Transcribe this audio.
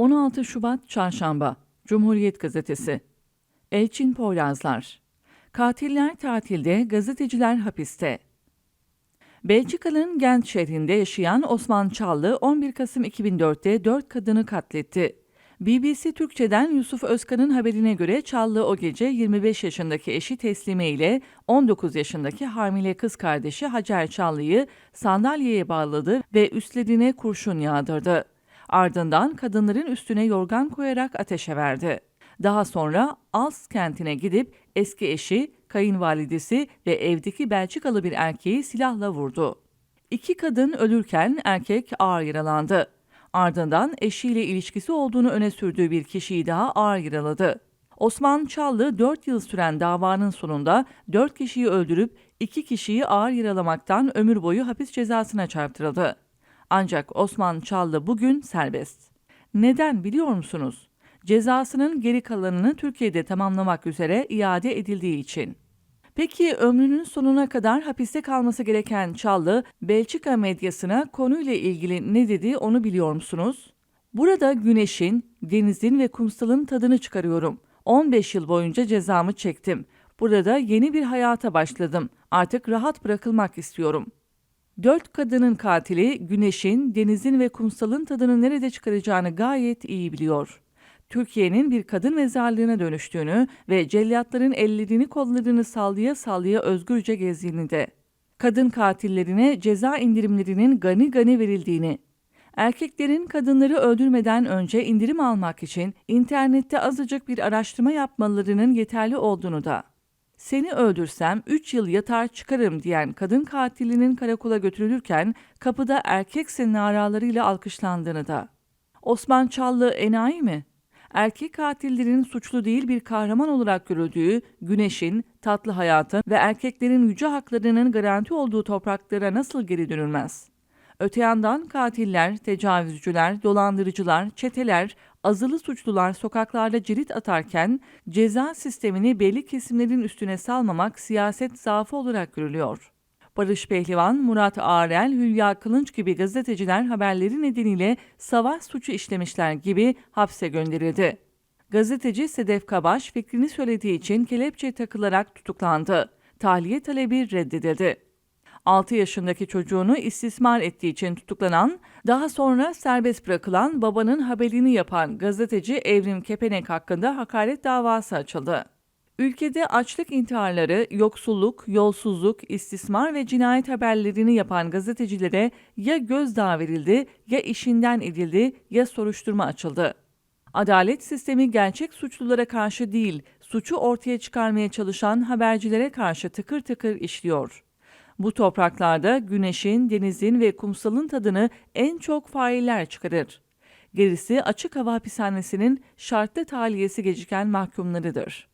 16 Şubat Çarşamba Cumhuriyet Gazetesi Elçin Poyrazlar Katiller tatilde, gazeteciler hapiste. Belçika'nın Gent şehrinde yaşayan Osman Çallı 11 Kasım 2004'te 4 kadını katletti. BBC Türkçe'den Yusuf Özkan'ın haberine göre Çallı o gece 25 yaşındaki eşi Teslime ile 19 yaşındaki hamile kız kardeşi Hacer Çallı'yı sandalyeye bağladı ve üstlerine kurşun yağdırdı. Ardından kadınların üstüne yorgan koyarak ateşe verdi. Daha sonra Als kentine gidip eski eşi, kayınvalidesi ve evdeki Belçikalı bir erkeği silahla vurdu. İki kadın ölürken erkek ağır yaralandı. Ardından eşiyle ilişkisi olduğunu öne sürdüğü bir kişiyi daha ağır yaraladı. Osman Çallı 4 yıl süren davanın sonunda 4 kişiyi öldürüp 2 kişiyi ağır yaralamaktan ömür boyu hapis cezasına çarptırıldı. Ancak Osman Çallı bugün serbest. Neden biliyor musunuz? Cezasının geri kalanını Türkiye'de tamamlamak üzere iade edildiği için. Peki ömrünün sonuna kadar hapiste kalması gereken Çallı, Belçika medyasına konuyla ilgili ne dedi onu biliyor musunuz? Burada güneşin, denizin ve kumsalın tadını çıkarıyorum. 15 yıl boyunca cezamı çektim. Burada yeni bir hayata başladım. Artık rahat bırakılmak istiyorum. Dört kadının katili güneşin, denizin ve kumsalın tadını nerede çıkaracağını gayet iyi biliyor. Türkiye'nin bir kadın mezarlığına dönüştüğünü ve cellatların ellerini kollarını sallaya sallaya özgürce gezdiğini de. Kadın katillerine ceza indirimlerinin gani gani verildiğini, erkeklerin kadınları öldürmeden önce indirim almak için internette azıcık bir araştırma yapmalarının yeterli olduğunu da. Seni öldürsem 3 yıl yatar çıkarım diyen kadın katilinin karakola götürülürken kapıda erkeksin naralarıyla alkışlandığını da. Osman Çallı enayi mi? erkek katillerin suçlu değil bir kahraman olarak görüldüğü güneşin, tatlı hayatın ve erkeklerin yüce haklarının garanti olduğu topraklara nasıl geri dönülmez? Öte yandan katiller, tecavüzcüler, dolandırıcılar, çeteler, azılı suçlular sokaklarda cirit atarken ceza sistemini belli kesimlerin üstüne salmamak siyaset zaafı olarak görülüyor. Barış Pehlivan, Murat Ağrel, Hülya Kılınç gibi gazeteciler haberleri nedeniyle savaş suçu işlemişler gibi hapse gönderildi. Gazeteci Sedef Kabaş fikrini söylediği için kelepçe takılarak tutuklandı. Tahliye talebi reddedildi. 6 yaşındaki çocuğunu istismar ettiği için tutuklanan, daha sonra serbest bırakılan babanın haberini yapan gazeteci Evrim Kepenek hakkında hakaret davası açıldı. Ülkede açlık intiharları, yoksulluk, yolsuzluk, istismar ve cinayet haberlerini yapan gazetecilere ya gözdağı verildi, ya işinden edildi, ya soruşturma açıldı. Adalet sistemi gerçek suçlulara karşı değil, suçu ortaya çıkarmaya çalışan habercilere karşı tıkır tıkır işliyor. Bu topraklarda güneşin, denizin ve kumsalın tadını en çok failler çıkarır. Gerisi açık hava hapishanesinin şartlı tahliyesi geciken mahkumlarıdır.